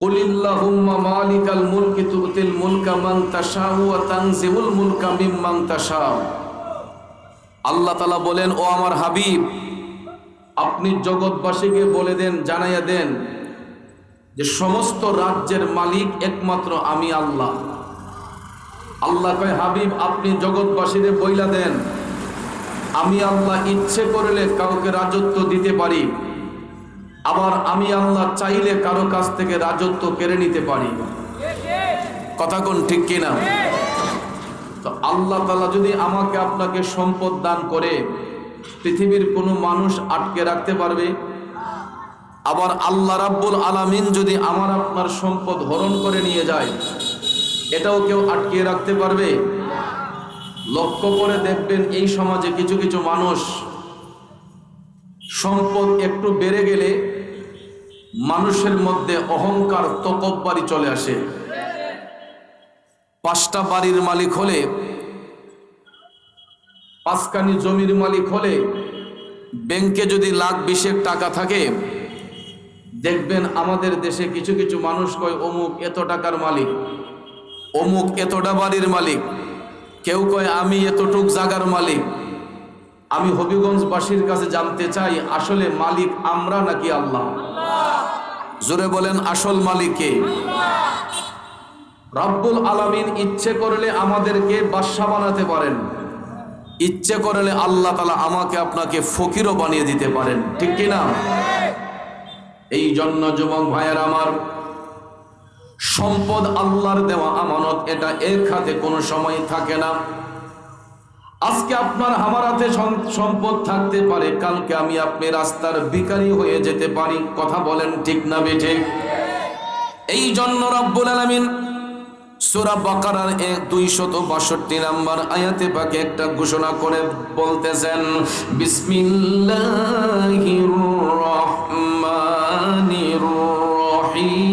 قل اللهم مالك الملك تؤتي الملك من تشاء وتنزع الملك ممن تشاء আল্লাহ তালা বলেন ও আমার হাবিব আপনি জগৎবাসীকে বলে দেন জানাইয়া দেন যে সমস্ত রাজ্যের মালিক একমাত্র আমি আল্লাহ আল্লাহ কয় হাবিব আপনি জগৎবাসীদের বইলা দেন আমি আল্লাহ ইচ্ছে করলে কাউকে রাজত্ব দিতে পারি আবার আমি আল্লাহ চাইলে কারও কাছ থেকে রাজত্ব কেড়ে নিতে পারি। কথা কোন ঠিক কিনা? তো আল্লাহ তালা যদি আমাকে আপনাকে সম্পদ দান করে, পৃথিবীর কোনো মানুষ আটকে রাখতে পারবে? আবার আল্লাহ রাব্বুল আলামিন যদি আমার আপনার সম্পদ হরণ করে নিয়ে যায়, এটাও কেউ আটকিয়ে রাখতে পারবে? লক্ষ্য করে দেখবেন এই সমাজে কিছু কিছু মানুষ সম্পদ একটু বেড়ে গেলে মানুষের মধ্যে অহংকার তকব্বারি চলে আসে। পাঁচটা বাড়ির মালিক হলে, পাঁচখানি জমির মালিক হলে, ব্যাংকে যদি লাখ বিশেক টাকা থাকে, দেখবেন আমাদের দেশে কিছু কিছু মানুষ কয়, অমুক এত টাকার মালিক, অমুক এতটা বাড়ির মালিক। কেউ কয়, আমি এতটুক জাগার মালিক। আমি হবিগঞ্জবাসীর কাছে জানতে চাই, আসলে মালিক আমরা নাকি আল্লাহ? জোরে বলেন, আসল মালিককে রব্বুল আলামিন ইচ্ছে করলে আমাদেরকে বাদশা বানাতে পারেন। ইচ্ছে করলে আল্লাহ তালা আমাকে আপনাকে ফকিরও বানিয়ে দিতে পারেন। ঠিক কি না? এই জন্য যুবক ভাইয়ের আমার, সম্পদ আল্লাহর দেওয়া আমানত এটা এর খাতে কোনো সময় থাকে না। আজকে আপনার আমার হাতে সম্পদ থাকতে পারে। কালকে আমি আপনি রাস্তার ভিখারি হয়ে যেতে পারি। কথা বলেন ঠিক না বেঠে? এই জন্য রব্বুল আলামিন সূরা বাকারার দুইশত বাষট্টি নাম্বার আয়াতে পাকে একটা ঘোষণা করে বলতেছেন, বিসমিল্লাহির রহমানির রহিম।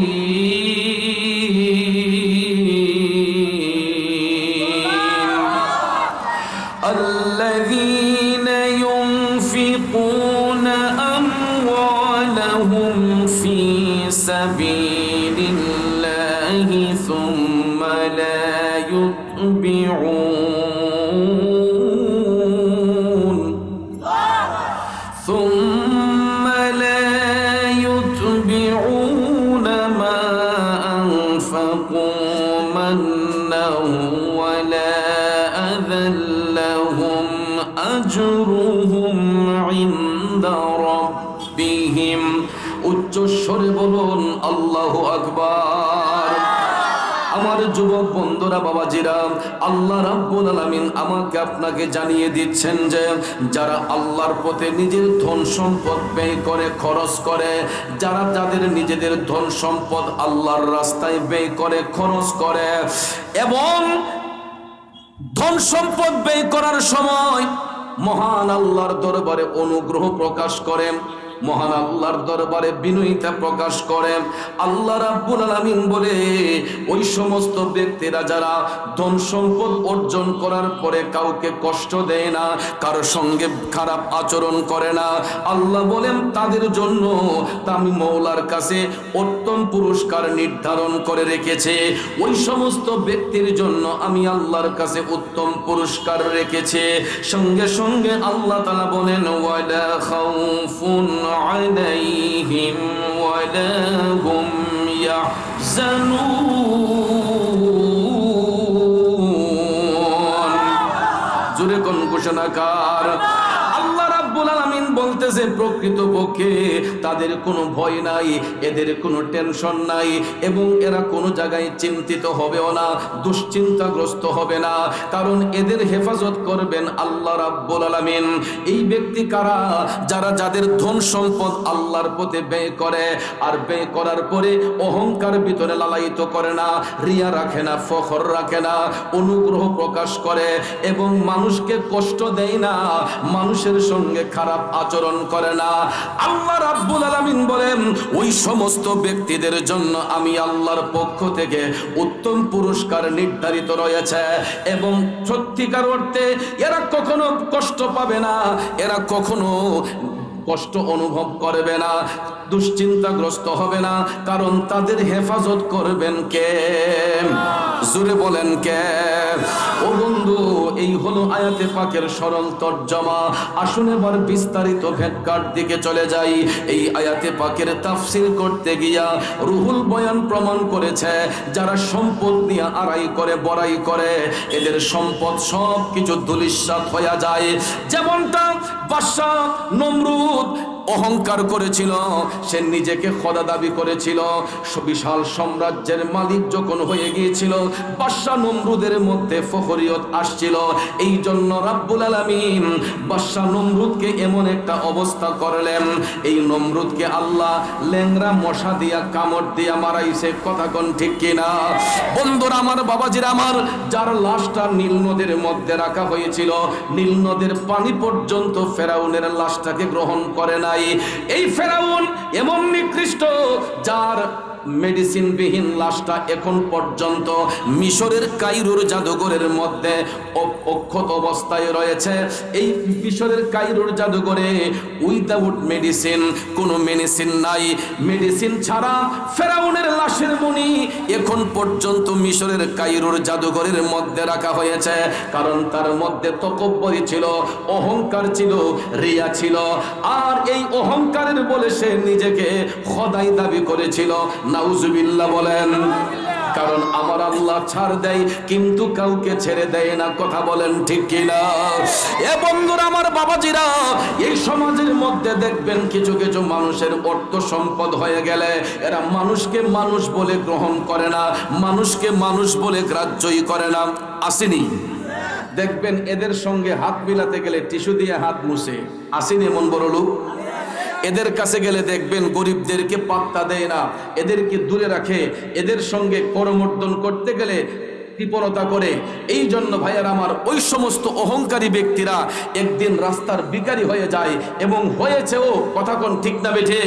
Allah. বন্ধুরা বাবাজিরা, আল্লাহ রাব্বুল আলামিন আমাকে আপনাকে জানিয়ে দিচ্ছেন যে যারা আল্লাহর পথে নিজের ধন সম্পদ ব্যয় করে, খরচ করে, যারা যাদের নিজেদের ধন সম্পদ আল্লাহর রাস্তায় ব্যয় করে, খরচ করে এবং ধন সম্পদ ব্যয় করার সময় মহান আল্লাহর দরবারে অনুগ্রহ প্রকাশ করেন। মহান আল্লাহর দরবারে বিনয়িতা প্রকাশ করেন। আল্লাহ রাব্বুল আলামিন বলে, ওই সমস্ত ব্যক্তিরা যারা ধন সম্পদ অর্জন করার পরে কাউকে কষ্ট দেয় না, কারও সঙ্গে খারাপ আচরণ করে না, আল্লাহ বলেন, তাদের জন্য আমি মৌলার কাছে উত্তম পুরস্কার নির্ধারণ করে রেখেছে। ওই সমস্ত ব্যক্তির জন্য আমি আল্লাহর কাছে উত্তম পুরস্কার রেখেছে। সঙ্গে সঙ্গে আল্লাহ তালা বলেন, ওয়ালা খাউফুন আলাইহিম ওয়ালা হুম ইয়াহজানুন জোরে কোন বলতেছে প্রকৃত পক্ষে তাদের কোনো ভয় নাই, এদের কোনো টেনশন নাই এবং এরা কোনো জায়গায় চিন্তিত হবেও না, দুশ্চিন্তাগ্রস্ত হবে না। কারণ এদের হেফাজত করবেন আল্লাহ রাব্বুল আলামিন। এই ব্যক্তি কারা? যারা যাদের ধন সম্পদ আল্লাহর পথে ব্যয় করে, আর ব্যয় করার পরে অহংকার ভিতরে লালায়িত করে না, রিয়া রাখে না, ফখর রাখে না, অনুগ্রহ প্রকাশ করে এবং মানুষকে কষ্ট দেয় না, মানুষের সঙ্গে খারাপ আচরণ করে না। আল্লাহ রাব্বুল আলামিন বলেন, ওই সমস্ত ব্যক্তিদের জন্য আমি আল্লাহর পক্ষ থেকে উত্তম পুরস্কার নির্ধারিত রয়েছে এবং সত্যিকার অর্থে এরা কখনো কষ্ট পাবে না, এরা কখনো কষ্ট অনুভব করবে না, দুশ্চিন্তাগ্রস্ত হবে না, কারণ তাদের হেফাজত করবেন কে? জুড়ে বলেন কে? ও বন্ধু এই হলো আয়াতে পাকের সরল তর্জমা। আসুন এবার বিস্তারিত ভেটকার দিকে চলে যাই। এই আয়াতে পাকের তাফসির করতে গিয়া রুহুল বয়ান প্রমাণ করেছে, যারা সম্পদ নিয়ে আড়াই করে, বড়াই করে, এদের সম্পদ সব কিছু দুলিশ্বাত হয়ে যায়। যেমনটা বাদশাহ নমরুদ অহংকার করেছিল, সে নিজেকে খোদা দাবি করেছিল। বিশাল সাম্রাজ্যের মালিক যখন হয়ে গিয়েছিল বাদশাহ নমরুদের মধ্যে ফখরিয়ত আসছিল। এই জন্য রাব্বুল আলামিন বাদশাহ নমরুদকে এমন একটা অবস্থা করলেন। এই নমরুদকে আল্লাহ ল্যাংরা মশা দিয়া, কামড় দিয়া মারাইছে। কথা কোন ঠিক কিনা? বন্ধুরা আমার, বাবাজির আমার, যার লাশটা নীল নদের মধ্যে রাখা হয়েছিল, নীল নদের পানি পর্যন্ত ফেরাউনের লাশটাকে গ্রহণ করে এই ফেরাউন এমন নিকৃষ্ট যার মেডিসিন বিহীন লাশটা এখন পর্যন্ত মিশরের কাইরুর জাদুঘরের মধ্যে অক্ষত অবস্থায় রয়েছে। এই মিশরের কাইরুর জাদুঘরে উইদাউট মেডিসিন কোনো মেডিসিন নাই। মেডিসিন ছাড়া ফেরাউনের লাশের মনি এখন পর্যন্ত মিশরের কাইরুর জাদুঘরের মধ্যে রাখা হয়েছে। কারণ তার মধ্যে তকব্বরি ছিল, অহংকার ছিল, রিয়া ছিল। আর এই অহংকারের বলে সে নিজেকে খোদাই দাবি করেছিল। নাউজুবিল্লাহ বলেন, কারণ আমার আল্লাহ ছাড় দেয়, কিন্তু কাউকে ছেড়ে দেয় না। কথা বলেন ঠিক কিনা? এ বন্ধুরা, আমার বাবাজিরা, এই সমাজের মধ্যে দেখবেন কিছু কিছু মানুষের অর্থ সম্পদ হয়ে গেলে, এরা মানুষকে মানুষ বলে গ্রহণ করে না, মানুষকে মানুষ বলে গ্রাহ্যই করে না। আসেনি। দেখবেন এদের সঙ্গে হাত মিলাতে গেলে টিস্যু দিয়ে হাত মুছে। আসেনি এমন বড় লোক? এদের কাছে গেলে দেখবেন গরিবদেরকে পাত্তা দেয় না, এদেরকে দূরে রাখে, এদের সঙ্গে করমর্দন করতে গেলে কৃপণতা করে। এই জন্য ভাইয়ার আমার ওই সমস্ত অহংকারী ব্যক্তিরা একদিন রাস্তার বিকারী হয়ে যায় এবং হয়েছেও কথা কোন ঠিক না বেঠে।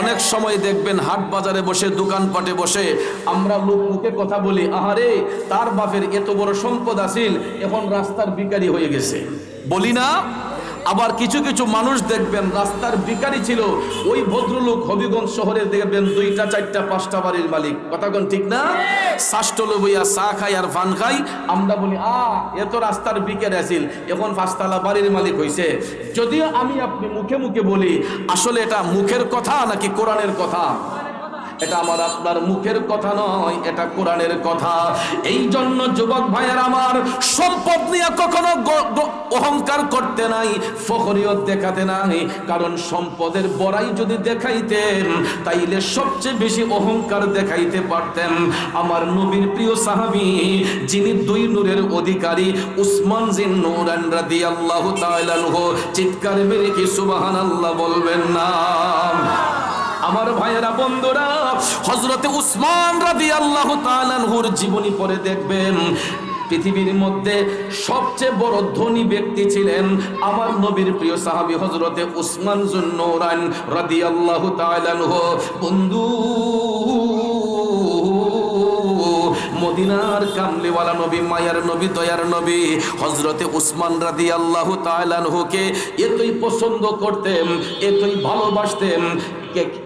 অনেক সময় দেখবেন হাট বাজারে বসে, দোকানপাটে বসে আমরা লোক মুখে কথা বলি, আহারে, তার বাপের এত বড় সম্পদ আসিল এখন রাস্তার বিকারী হয়ে গেছে। বলি না আবার কিছু কিছু মানুষ দেখবেন, রাস্তার ভিখারি ছিল, ওই ভদ্রলোক হবিগঞ্জ শহরে দেখবেন দুইটা, চারটা, পাঁচটা বাড়ির মালিক। কথা কোন ঠিক না? শাষ্টল বইয়া চা খাই আর ফান খাই, আমরা বলি, আ, এ তো রাস্তার বিকের আছিল, এখন পাঁচতলা বাড়ির মালিক হইছে। যদিও আমি আপনি মুখে মুখে বলি, আসলে এটা মুখের কথা নাকি কোরআনের কথা? এটা আমার আপনার মুখের কথা নয়, এটা কোরআনের কথা। এই জন্য যুবক ভাইয়ের আমার সম্পদ নিয়ে কখনো অহংকার করতে নাই, ফখরিয়ত দেখাতে নাই। কারণ সম্পদের বড়াই যদি দেখাইতেন, তাইলে সবচেয়ে বেশি অহংকার দেখাইতে পারতেন। আমার নবীর প্রিয় সাহাবী, যিনি দুই নূরের অধিকারী, উসমান জিন নূরান রাদিয়াল্লাহু তাআলা আনহু, চিৎকার মেরে কি সুবহানাল্লাহ বলবেন না? আমার ভাইয়েরা বন্ধুরা হজরতে উসমান রাদি আল্লাহ তালানহুর জীবনী পরে দেখবেন। পৃথিবীর মধ্যে সবচেয়ে বড় ধনী ব্যক্তি ছিলেন আমার নবীর প্রিয় সাহাবী হজরতে উসমান জুন্নুরান রাদি আল্লাহ তালানহু বন্ধু, মদিনার কামলিওয়ালা নবী, মায়ার নবী, দয়ার নবী হজরতে উসমান রাদি আল্লাহ তালানহুকে এতই পছন্দ করতেন, এতই ভালোবাসতেন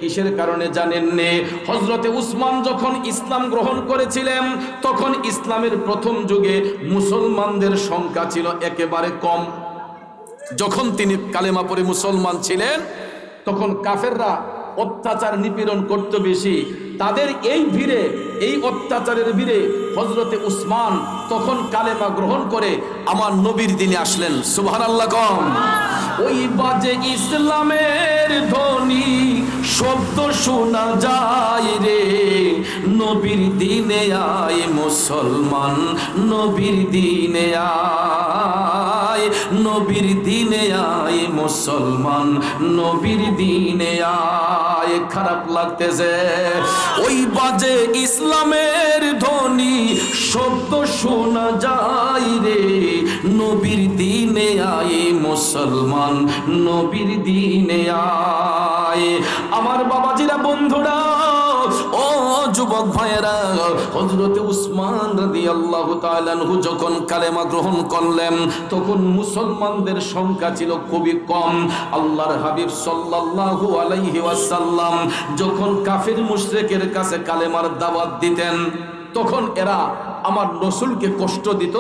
কিসের কারণে জানেননি? হজরতে উসমান যখন ইসলাম গ্রহণ করেছিলেন, তখন ইসলামের প্রথম যুগে মুসলমানদের সংখ্যা ছিল একেবারে কম। যখন তিনি কালেমা পরে মুসলমান ছিলেন, তখন কাফেররা অত্যাচার নিপীড়ন করত বেশি। তাদের এই ভিড়ে, এই অত্যাচারের ভিড়ে হজরতে উসমান তখন কালেমা গ্রহণ করে আমার নবীর দিনে আসলেন। সুবহান আল্লাহ কম। ওই বাজে ইসলামের ধ্বনি, শব্দ শোনা যায় রে। নবীর দিনে আয় মুসলমান, নবীর দিনে আয়। নবীর দিনে আয় মুসলমান, নবীর দিনে আয়। খারাপ লাগতেছে। ওই বাজে ইসলামের ধ্বনি, শব্দ শোনা যায় রে। নবীর দিনে আয় মুসলমান, নবীর দিনে আয়। আমার বাবাজিরা, বন্ধুরা, ও যুবক ভাইয়েরা হজরতে উসমান রাদিয়াল্লাহু তাআলা আনহু যখন কালেমা গ্রহণ করলেন, তখন মুসলমানদের সংখ্যা ছিল খুবই কম। আল্লাহর হাবিব সাল্লাল্লাহু আলাইহি ওয়াসাল্লাম যখন কাফির মুশরিকের কাছে কালেমার দাওয়াত দিতেন তখন এরা আমার রসুলকে কষ্ট দিত,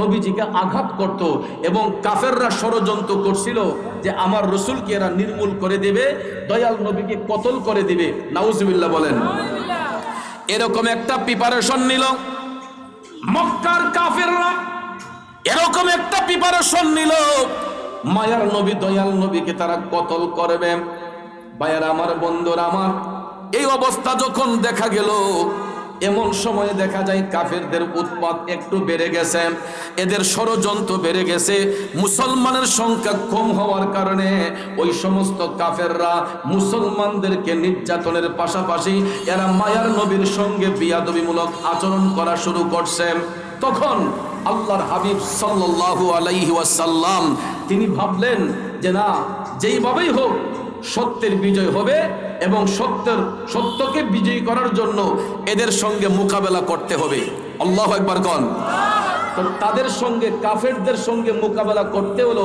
নবীজিকে আঘাত করত এবং কাফেররা ষড়যন্ত্র করছিল যে আমার রসুলকে এরা নির্মূল করে দেবে, দয়াল নবীকে কতল করে দিবে। নাউজুবিল্লাহ বলেন। এরকম একটা প্রিপারেশন নিল। মক্কার কাফেররা এরকম একটা প্রিপারেশন নিল। মায়ার নবী, দয়াল নবীকে তারা কতল করবে। ভাইয়ার আমার, বন্ধুরা আমার, এই অবস্থা যখন দেখা গেল এমন সময়ে দেখা যায় কাফেরদের উৎপাত একটু বেড়ে গেছে। এদের ষড়যন্ত্র বেড়ে গেছে। মুসলমানের সংখ্যা কম হওয়ার কারণে ওই সমস্ত কাফেররা মুসলমানদেরকে নির্যাতনের পাশাপাশি এরা মায়ার নবীর সঙ্গে বিয়াদবিমূলক আচরণ করা শুরু করছে। তখন আল্লাহর হাবিব সাল্লাল্লাহু আলাইহি ওয়াসাল্লাম তিনি ভাবলেন যে না, যেইভাবেই হোক সত্যের বিজয় হবে এবং সত্যের, সত্যকে বিজয়ী করার জন্য এদের সঙ্গে মোকাবেলা করতে হবে। আল্লাহ একবার কন। তো তাদের সঙ্গে, কাফেরদের সঙ্গে মোকাবেলা করতে হলো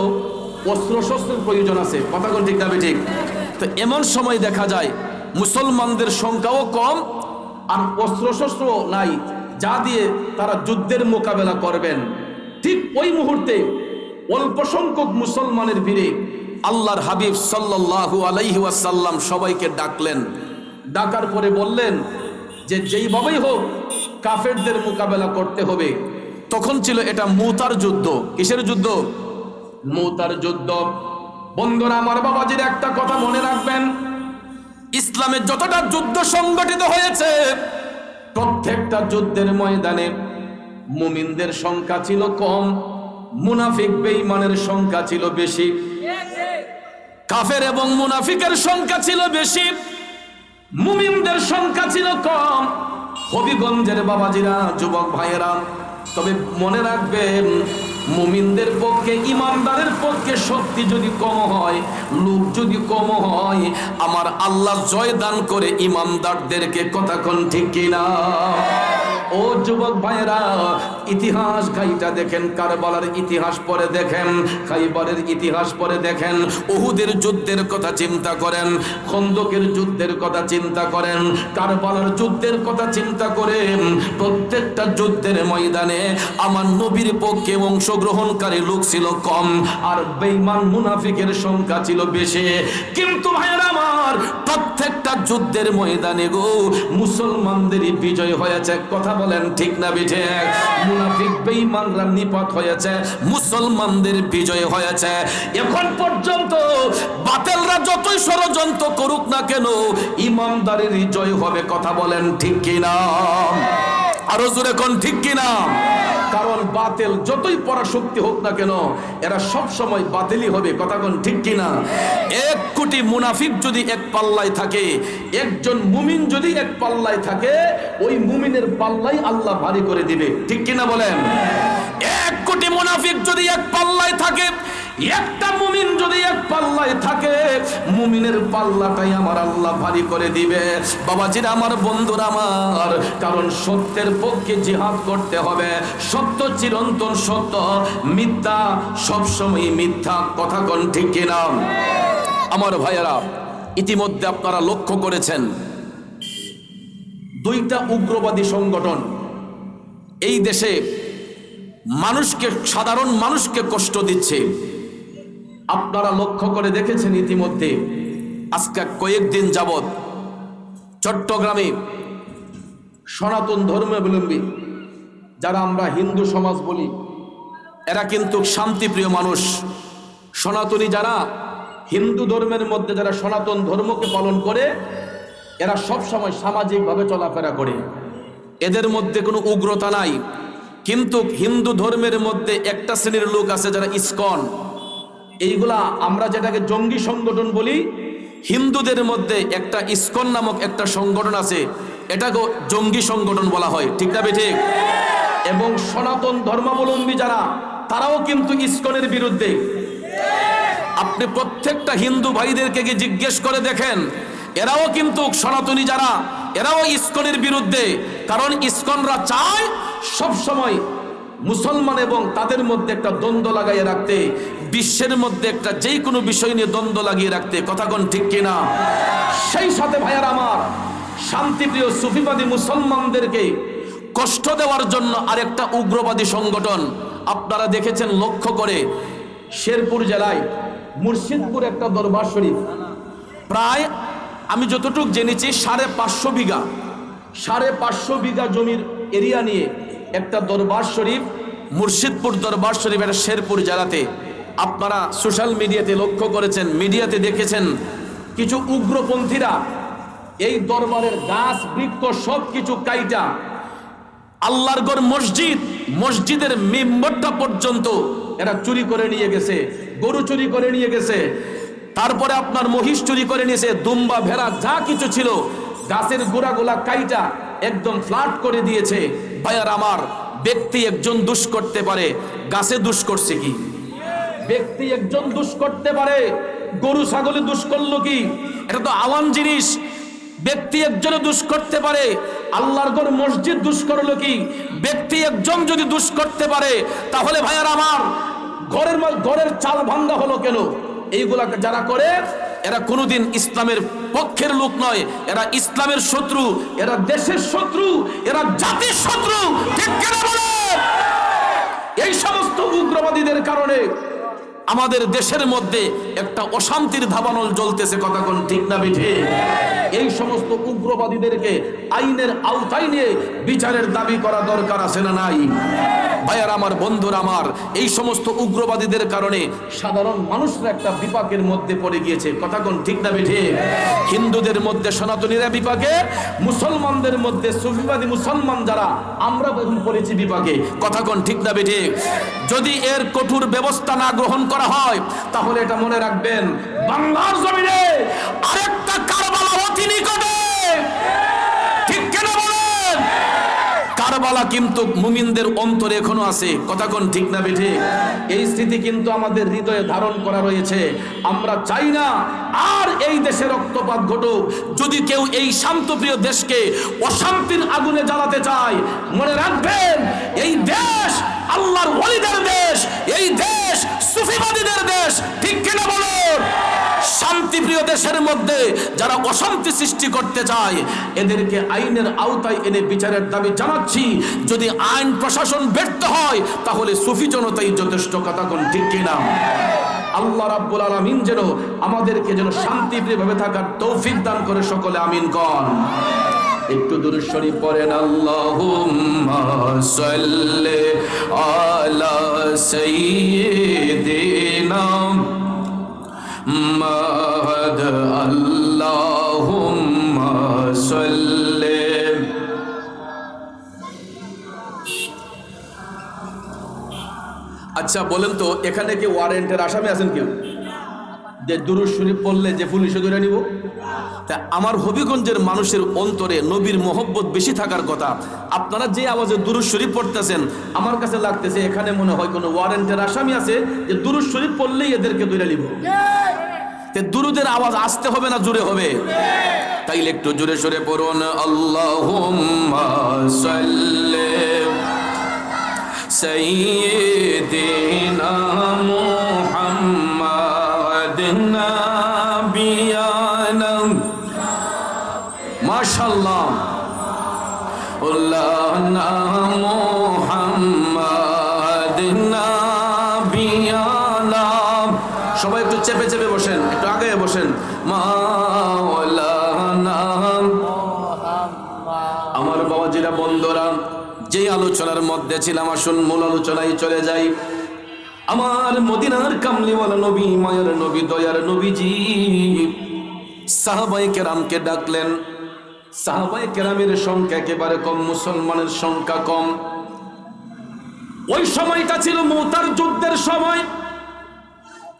অস্ত্র শস্ত্রের প্রয়োজন আছে। কথা কোন ঠিক না ঠিক? তো এমন সময় দেখা যায়, মুসলমানদের সংখ্যাও কম আর অস্ত্র শস্ত্র নাই, যা দিয়ে তারা যুদ্ধের মোকাবেলা করবেন। ঠিক ওই মুহূর্তে অল্প সংখ্যক মুসলমানের ভিড়ে আল্লাহর হাবিব সাল্লাল্লাহু আলাইহি ওয়াসাল্লাম সবাইকে ডাকলেন। ডাকার পরে বললেন যে যেইভাবেই হোক কাফেরদের মোকাবেলা করতে হবে। তখন ছিল এটা মুতার যুদ্ধ। কিসের যুদ্ধ? মুতার যুদ্ধ। বন্ধুরা, আমার বাবাজির একটা কথা মনে রাখবেন। ইসলামের যতটা যুদ্ধ সংগঠিত হয়েছে, প্রত্যেকটা যুদ্ধের ময়দানে মুমিনদের সংখ্যা ছিল কম, মুনাফিক বেঈমানের সংখ্যা ছিল বেশি। কাফের এবং মুনাফিকের সংখ্যা ছিল বেশি, মুমিনদের সংখ্যা ছিল কম। হবিগঞ্জের বাবাজিরা, যুবক ভাইয়েরা, তবে মনে রাখবেন মুমিনদের পক্ষে, ইমানদারের পক্ষে শক্তি যদি কম হয় লোক যদি কম হয়, আমার আল্লাহ জয় দান করে ইমানদারদেরকে কথা কোন ঠিক কিনা? ও যুবক ভাইয়েরা, ইতিহাস গাইটা দেখেন, কারবালার ইতিহাস পরে দেখেন, খাইবারের ইতিহাস পরে দেখেন, উহুদের যুদ্ধের কথা চিন্তা করেন, খন্দকের যুদ্ধের কথা চিন্তা করেন, কারবালার যুদ্ধের কথা চিন্তা করেন, প্রত্যেকটা যুদ্ধের ময়দানে আমার নবীর পক্ষে অংশগ্রহণকারী লোক ছিল কম, আর বেঈমান মুনাফিকের সংখ্যা ছিল বেশি। কিন্তু ভাইয়েরা আমার, প্রত্যেকটা যুদ্ধের ময়দানে গো, মুসলমানদেরই বিজয় হয়েছে। কথা বলেন ঠিক না বিঠে? মুনাফিক বেঈমানরা নিপাত হয়েছে, মুসলমানদের বিজয় হয়েছে। এখন পর্যন্ত বাতেলরা যতই ষড়যন্ত্র করুক না কেন ইমানদারের জয় হবে, কথা বলেন ঠিক কিনা? আরও জোরে কোন ঠিক কিনা? কারণ বাতেল যতই পরাশক্তি হোক না কেন এরা সব সময় বাতিলই হবে। কথা কোন ঠিক কিনা? এক কোটি মুনাফিক যদি এক পাল্লায় থাকে একজন মুমিন যদি এক পাল্লায় থাকে ওই মুমিনের পাল্লাই আল্লাহ ভারী করে দিবে। ঠিক কিনা বলেন? এক কোটি মুনাফিক যদি এক পাল্লায় থাকে একটা মুমিন যদি এক পাল্লায় থাকে, মুমিনের পাল্লাটাই আমার আল্লাহ ভারী করে দিবে। বাবাজিরা, আমার বন্ধুরা, আমার, কারণ সত্যের পক্ষে জিহাদ করতে হবে। সত্য চিরন্তন সত্য, মিথ্যা সবসময় মিথ্যা, কথা কোন ঠিক কিনা? আমার ভাইয়েরা, ইতিমধ্যে আপনারা লক্ষ্য করেছেন, দুইটা উগ্রবাদী সংগঠন এই দেশে মানুষকে, সাধারণ মানুষকে কষ্ট দিচ্ছে। আপনারা লক্ষ্য করে দেখেছেন ইতিমধ্যে। আজকে কয়েকদিন যাবৎ চট্টগ্রামে সনাতন ধর্মাবলম্বী, যারা আমরা হিন্দু সমাজ বলি, এরা কিন্তু শান্তিপ্রিয় মানুষ। সনাতনী যারা, হিন্দু ধর্মের মধ্যে যারা সনাতন ধর্মকে পালন করে, এরা সব সময় সামাজিকভাবে চলাফেরা করে। এদের মধ্যে কোনো উগ্রতা নাই। কিন্তু হিন্দু ধর্মের মধ্যে একটা শ্রেণির লোক আছে যারা ইসকন। এইগুলা আমরা যেটাকে জঙ্গি সংগঠন বলি, হিন্দুদের মধ্যে একটা ইস্কন নামক একটা সংগঠন আছে, এটাকে জঙ্গি সংগঠন বলা হয়, ঠিক না ঠিক এবং সনাতন ধর্মাবলম্বী যারা, তারাও কিন্তু ইস্কনের বিরুদ্ধে। আপনি প্রত্যেকটা হিন্দু ভাইদেরকে গিয়ে জিজ্ঞেস করে দেখেন, এরাও কিন্তু সনাতনী যারা, এরাও ইস্কনের বিরুদ্ধে, কারণ ইস্কনরা চায় সব সময় মুসলমান এবং তাদের মধ্যে একটা দ্বন্দ্ব লাগাইয়ে রাখতে। বিশ্বের মধ্যে একটা যে কোনো বিষয় নিয়ে দ্বন্দ্ব লাগিয়ে রাখতে কথা কোন ঠিক কিনা? সেই সাথে ভাইয়ার আমার, শান্তিপ্রিয় সুফিবাদী মুসলমানদেরকে কষ্ট দেওয়ার জন্য আরেকটা উগ্রবাদী সংগঠন আপনারা দেখেছেন লক্ষ্য করে, শেরপুর জেলায় মুর্শিদপুর একটা দরবার শরীফ। প্রায় আমি যতটুক জেনেছি, সাড়ে পাঁচশো বিঘা, সাড়ে পাঁচশো বিঘা জমির এরিয়া নিয়ে একটা দরবার শরীফ, মুর্শিদপুর দরবার শরীফ এটা শেরপুর জেলাতে। আপনারা সোশ্যাল মিডিয়াতে লক্ষ্য করেছেন, মিডিয়াতে দেখেছেন কিছু উগ্রপন্থীরা এই দরবারের গাছ, বৃক্ষ সব কিছু কাইটা আল্লাহর গড় মসজিদ, মসজিদের মেম্বরটা পর্যন্ত এরা চুরি করে নিয়ে গেছে, গরু চুরি করে নিয়ে গেছে, তারপরে আপনার মহিষ চুরি করে নিয়েছে, দুম্বা, ভেড়া, যা কিছু ছিল, গাছের গোড়াগুলা কাইটা একদম ফ্ল্যাট করে দিয়েছে। ভাইয়ার, আমার ব্যক্তি একজন দুষ করতে পারে, গাছে দুষ করছে কি? ব্যক্তি একজন দুষ করতে পারে, গরু ছাগলে দুষ করল কি? এটা তো আওয়াম জিনিস। ব্যক্তি একজনে দুষ করতে পারে, আল্লাহর ঘর মসজিদ দুষ করল কি? ব্যক্তি একজন যদি দুষ করতে পারে, তাহলে ভাইয়ার আমার ঘরের ঘরের চাল ভাঙ্গা হলো কেন? এইগুলা যারা করে, এরা কোনোদিন ইসলামের পক্ষের লোক নয়, এরা ইসলামের শত্রু, এরা দেশের শত্রু, এরা জাতির শত্রু। ঠিক কেন বলে? এই সমস্ত উগ্রবাদীদের কারণে আমাদের দেশের মধ্যে একটা অশান্তির ধাবানল জ্বলতেছে কথা কোন ঠিক না বিঠে? এই সমস্ত উগ্রবাদীদেরকে আইনের আওতায় নিয়ে বিচারের দাবি করা দরকার আছে না নাই? ভাইয়ার আমার, বন্ধুর আমার, এই সমস্ত উগ্রবাদীদের কারণে সাধারণ মানুষরা একটা বিপাকের মধ্যে পড়ে গিয়েছে, কথা কোন ঠিক না বেঠে? হিন্দুদের মধ্যে সনাতনীরা বিপাকে, মুসলমানদের মধ্যে সুফিবাদী মুসলমান যারা, আমরা পড়েছি বিপাকে, কথা কোন ঠিক না বেঠে? যদি এর কঠোর ব্যবস্থা না গ্রহণ করা হয়, তাহলে এটা মনে রাখবেন, বাংলার জমিনে আরেকটা কারবালা অতি নিকটে। ঠিক কেন বলেন? কারবালা কিন্তু মুমিনদের অন্তরে এখনও আছে। কথা কোন ঠিক না বেঠে? এই স্মৃতি কিন্তু আমাদের হৃদয়ে ধারণ করা রয়েছে। আমরা চাই না আর এই দেশে রক্তপাত ঘটুক। যদি কেউ এই শান্তপ্রিয় দেশকে অশান্তির আগুনে জ্বালাতে চায়, মনে রাখবেন, এই দেশ আল্লাহর ওলিদের দেশ, এই দেশ সুফিবাদীদের দেশ, ঠিক কিনা বলুন শান্তিপ্রিয় দেশের মধ্যে যারা অশান্তি সৃষ্টি করতে চায়, এদেরকে আইনের আওতায় এনে বিচারের দাবি জানাচ্ছি। যদি আইন প্রশাসন ব্যর্থ হয়, তাহলে সুফি জনতাই যথেষ্ট কথা কোন ঠিক কিনা? আল্লাহ রাব্বুল আলামিন যেন আমাদেরকে যেন শান্তিপ্রিয়ভাবে থাকার তৌফিক দান করে সকলে, আমিন কন। একটু দূর শরীফ পড়েন, আল্লাহুম্মা সাল্লি আলা সাইয়্যিদিনা মাদ আল্লাহুম্মা সাল্লি আচ্ছা বলেন তো, এখানে কি ওয়ারেন্টের আসামি আছেন কেউ? যে দুরুদ শরীফ পড়লে যে পুলিশে ধরে নিব? তা আমার হবিগঞ্জের মানুষের অন্তরে নবীর মোহব্বত বেশি থাকার কথা। আপনারা যে আওয়াজে দুরুদ শরীফ পড়তেছেন, আমার কাছে লাগতেছে, এখানে মনে হয় কোনো ওয়ারেন্টের আসামি আছে যে দুরুদ শরীফ পড়লেই এদেরকে ধরে নিব। দুরুদের আওয়াজ আসতে হবে না জোরে হবে? তাইলে একটু জোরে সরে পড়ুন, আল্লাহুম্মা সাল্লি মোহাম্মদ নাবিয়ানা সবাই একটু চেপে চেপে বসেন, একটু আগে বসেন। মাওলানা আমার বাবাজিরা, বন্ধুরা যে আলোচনার মধ্যে ছিলাম, আসুন, মূল আলোচনায় চলে যাই। আমার মদিনার কামলিওয়ালা নবী, মায়ের নবী, দয়ার নবীজি সাহাবাই ডাকলেন। সাহাবাই কেরামের সংখ্যা একেবারে কম, মুসলমানের সংখ্যা কম। ওই সময়টা ছিল মৌতার যুদ্ধের সময়।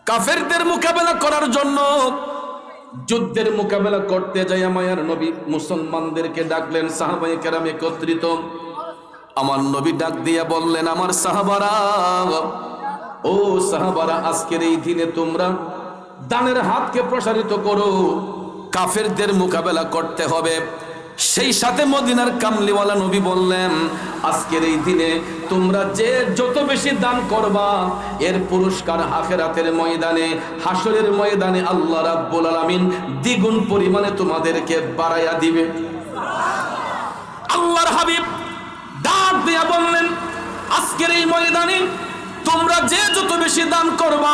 কাফেরদের মোকাবেলা করার জন্য যুদ্ধের মোকাবেলা করতে যাই মায়ার নবী মুসলমানদেরকে ডাকলেন সাহাবাই কেরাম একত্রিত। আমার নবী ডাক দিয়ে বললেন, আমার সাহাবারা, ও সাহাবারা, আজকের এই দিনে তোমরা দানের হাতকে প্রসারিত করো। কাফেরদের মোকাবেলা করতে হবে। সেই সাথে মদিনার কামলিওয়ালা নবী বললেন, আজকের এই দিনে তোমরা যে যত বেশি দান করবা, এর পুরস্কার আখেরাতের ময়দানে, হাসরের ময়দানে আল্লাহ রাব্বুল আলামিন দ্বিগুণ পরিমাণে তোমাদেরকে বাড়াইয়া দিবে। আল্লাহর হাবিব ডাক দিয়া বললেন, আজকের এই ময়দানে তোমরা যে যত বেশি দান করবা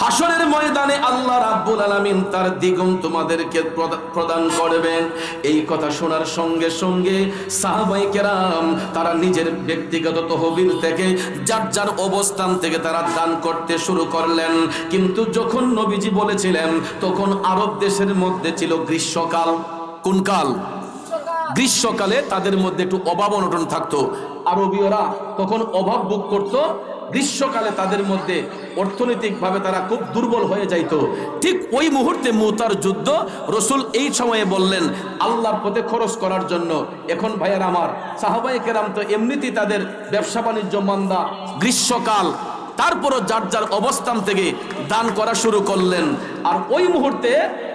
হাসরের ময়দানে আল্লাহ রাব্বুল আলামিন তার দ্বিগুণ তোমাদেরকে প্রদা- প্রদান করবেন। এই কথা শোনার সঙ্গে সঙ্গে সাহাবাই কেরাম তারা নিজের ব্যক্তিগত তহবিল থেকে যার যার অবস্থান থেকে তারা দান করতে শুরু করলেন। কিন্তু যখন নবীজি বলেছিলেন তখন আরব দেশের মধ্যে ছিল গ্রীষ্মকাল। কোন কাল? গ্রীষ্মকালে তাদের মধ্যে একটু অভাব অনটন থাকতো। আরবীয়রা তখন অভাব ভোগ করত গ্রীষ্মকালে তাদের মধ্যে অর্থনৈতিকভাবে তারা খুব দুর্বল হয়ে যাইত। ঠিক ওই মুহূর্তে মুতার যুদ্ধ রসুল এই সময়ে বললেন, আল্লাহর পথে খরচ করার জন্য। এখন ভাইয়ার আমার সাহাবাই কেরাম তো এমনিতেই তাদের ব্যবসা বাণিজ্য মন্দা গ্রীষ্মকাল, তারপরও যার যার অবস্থান থেকে দান করা শুরু করলেন। আর ওই মুহূর্তে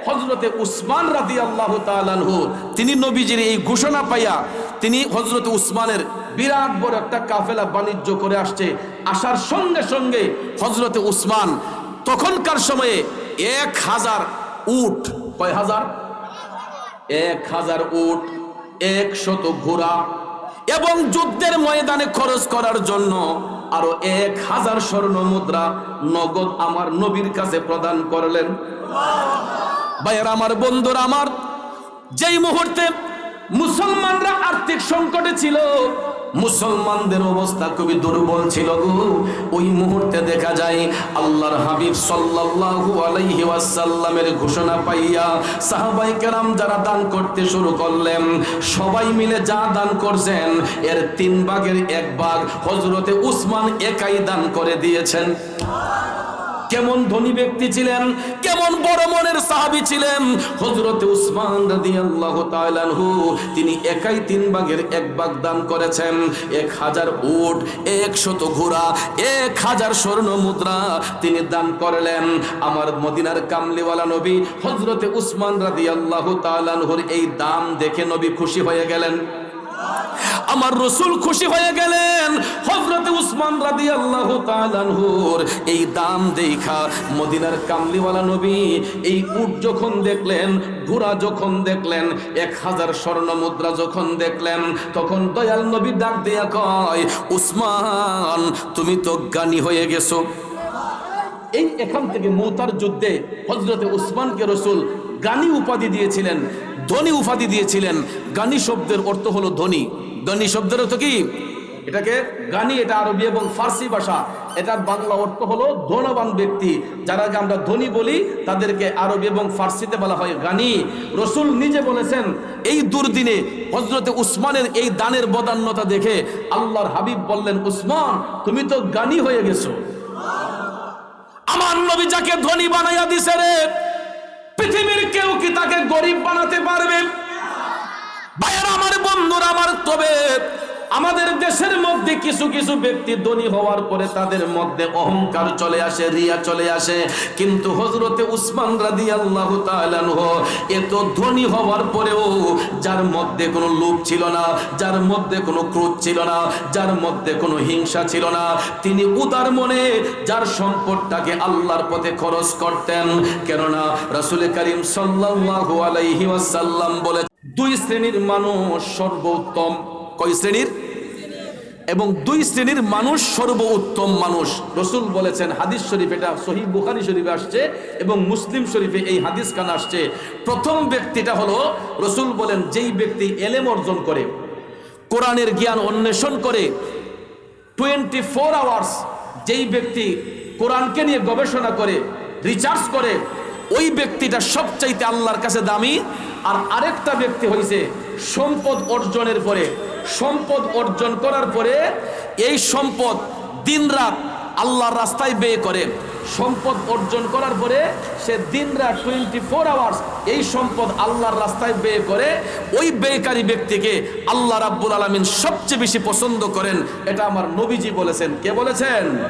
হজরতে উসমান রাদি আল্লাহ তালানহু তিনি নবীজির এই ঘোষণা পাইয়া তিনি হজরত উসমানের বিরাট বড় একটা কাফেলা বাণিজ্য করে আসছে। আসার সঙ্গে সঙ্গে হজরতে উসমান তখনকার সময়ে এক হাজার উট, কয় হাজার? এক হাজার উট একশত ঘোড়া এবং যুদ্ধের ময়দানে খরচ করার জন্য আরও এক হাজার স্বর্ণ মুদ্রা নগদ আমার নবীর কাছে প্রদান করলেন। ভাইয়ের, আমার বন্ধুরা, আমার যেই মুহূর্তে মুসলমানরা আর্থিক সংকটে ছিল মুসলমানদের অবস্থা খুবই দুর্বল ছিল গো। ওই মুহূর্তে দেখা যায় আল্লাহর হাবিব সাল্লাল্লাহু আলাইহি ওয়াসাল্লামের ঘোষণা পাইয়া সাহাবাই কেরাম যারা দান করতে শুরু করলেন, সবাই মিলে যা দান করছেন, এর তিন ভাগের এক ভাগ হযরতে উসমান একাই দান করে দিয়েছেন। কেমন ধনী ব্যক্তি ছিলেন, কেমন বড় মনের সাহাবী ছিলেন। হযরতে উসমান রাদিয়াল্লাহু তাআলা আনহু, তিনি একাই তিন ভাগের এক ভাগ দান করেছেন। এক হাজার উট একশত ঘোড়া, এক হাজার স্বর্ণ মুদ্রা তিনি দান করলেন। আমার মদিনার কামলিওয়ালা নবী হযরতে উসমান রাদিয়াল্লাহু তাআলা আনহুর এই দাম দেখে নবী খুশি হয়ে গেলেন। আমার রসুল খুশি হয়ে গেলেন। হজরত এই উট যখন দেখলেন দেখলেন, এক হাজার স্বর্ণ মুদ্রা যখন দেখলেন, তখন তুমি তো জ্ঞানী হয়ে গেছো। এই এখান থেকে মৌতার যুদ্ধে হজরতে উসমানকে রসুল গানি উপাধি দিয়েছিলেন ধনী উপাধি দিয়েছিলেন। গানি শব্দের অর্থ হলো ধনী ধনী শব্দের অর্থ কি? এটাকে গানি, এটা আরবি এবং ফার্সি ভাষা। এটার বাংলা অর্থ হলো ধনবান ব্যক্তি। যারাকে আমরা ধনী বলি, তাদেরকে আরবি এবং ফার্সিতে বলা হয় গানি। রসুল নিজে বলেছেন, এই দুর্দিনে হজরতে উসমানের এই দানের বদান্যতা দেখে আল্লাহর হাবিব বললেন, উসমান, তুমি তো গানি হয়ে গেছো। আমার নবী যাকে ধনী বানাইয়া দিছে রে, পৃথিবীর কেউ কি তাকে গরিব বানাতে পারবে? ভাইয়ের, আমার বন্ধুরা, আমার তবে আমাদের দেশের মধ্যে কিছু কিছু ব্যক্তি ধনী হওয়ার পরে তাদের মধ্যে অহংকার চলে আসে, রিয়া চলে আসে। কিন্তু হজরতে উসমান রাদি আল্লাহ এত ধনী হওয়ার পরেও যার মধ্যে কোনো লোভ ছিল না, যার মধ্যে কোনো ক্রোধ ছিল না, যার মধ্যে কোনো হিংসা ছিল না, তিনি উদার মনে যার সম্পদটাকে আল্লাহর পথে খরচ করতেন। কেননা রাসূল করিম সাল্লাল্লাহু আলাইহি ওয়াসাল্লাম বলে দুই শ্রেণির মানুষ সর্বোত্তম কয় শ্রেণির? এবং দুই শ্রেণির মানুষ সর্বোত্তম মানুষ। রসুল বলেছেন, হাদিস শরীফ এটা সহি বুখারি শরীফে আসছে এবং মুসলিম শরীফে এই হাদিস কান আসছে। প্রথম ব্যক্তিটা হলো, রসুল বলেন, যেই ব্যক্তি এলেম অর্জন করে, কোরআনের জ্ঞান অন্বেষণ করে টোয়েন্টি ফোর আওয়ার্স যেই ব্যক্তি কোরআনকে নিয়ে গবেষণা করে রিচার্জ করে, ওই ব্যক্তিটা সবচাইতে আল্লাহর কাছে দামি। আর আরেকটা ব্যক্তি হয়েছে সম্পদ অর্জনের পরে, সম্পদ অর্জন করার পরে এই সম্পদ দিনরাত আল্লাহর রাস্তায় ব্যয় করে। সম্পদ অর্জন করার পরে সে দিনরাত টোয়েন্টি ফোর আওয়ার্স এই সম্পদ আল্লাহর রাস্তায় ব্যয় করে। ওই ব্যয়কারী ব্যক্তিকে আল্লাহ রাব্বুল আলমিন সবচেয়ে বেশি পছন্দ করেন। এটা আমার নবীজি বলেছেন। কে বলেছেন?